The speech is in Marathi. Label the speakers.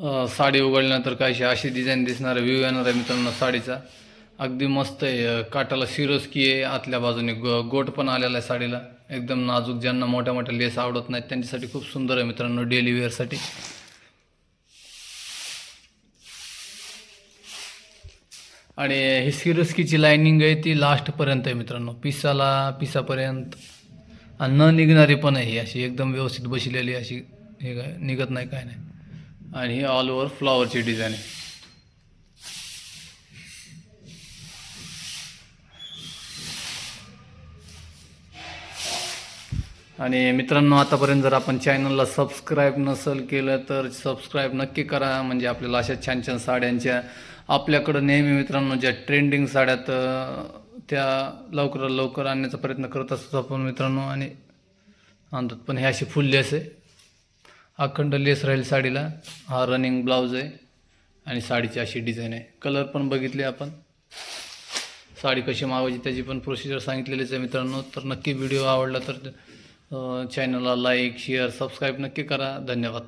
Speaker 1: साडी उघडल्यानंतर काहीशी अशी डिझाईन दिसणार व्ह्यू येणार आहे मित्रांनो साडीचा. अगदी मस्त आहे काटाला काठाला सिरोस्की आहे आतल्या बाजूने गो गोट पण आलेला आहे साडीला. एकदम नाजूक ज्यांना मोठ्या मोठ्या लेस आवडत नाहीत त्यांच्यासाठी खूप सुंदर आहे मित्रांनो डेली वेअरसाठी आणि ही सिरोस्कीची लायनिंग आहे ती लास्टपर्यंत आहे मित्रांनो. पिसाला पिसापर्यंत. आणि न निघणारी पण आहे ही अशी एकदम व्यवस्थित बसलेली अशी हे काय निघत नाही काय नाही. आणि ही ऑल ओव्हर फ्लॉवरची डिझाईन आहे. आणि मित्रांनो आतापर्यंत जर आपण चॅनलला सबस्क्राईब नसेल केलं तर सबस्क्राईब नक्की करा. म्हणजे आपल्याला अशा छान छान साड्यांच्या आपल्याकडं नेहमी मित्रांनो ज्या ट्रेंडिंग साड्यात तर त्या लवकरात लवकर आणण्याचा प्रयत्न करत असतो आपण मित्रांनो. आणि आणतात. पण हे अशी फुल असे आहे. अखंड लेस राहील साडीला. हा रनिंग ब्लाऊज आहे आणि साडीची अशी डिझाईन आहे. कलर पण बघितले आपण. साडी कशी मागवायची त्याची पण प्रोसिजर सांगितलेलीच आहे मित्रांनो. तर नक्की व्हिडिओ आवडला तर चॅनलला लाईक शेअर सबस्क्राईब नक्की करा. धन्यवाद.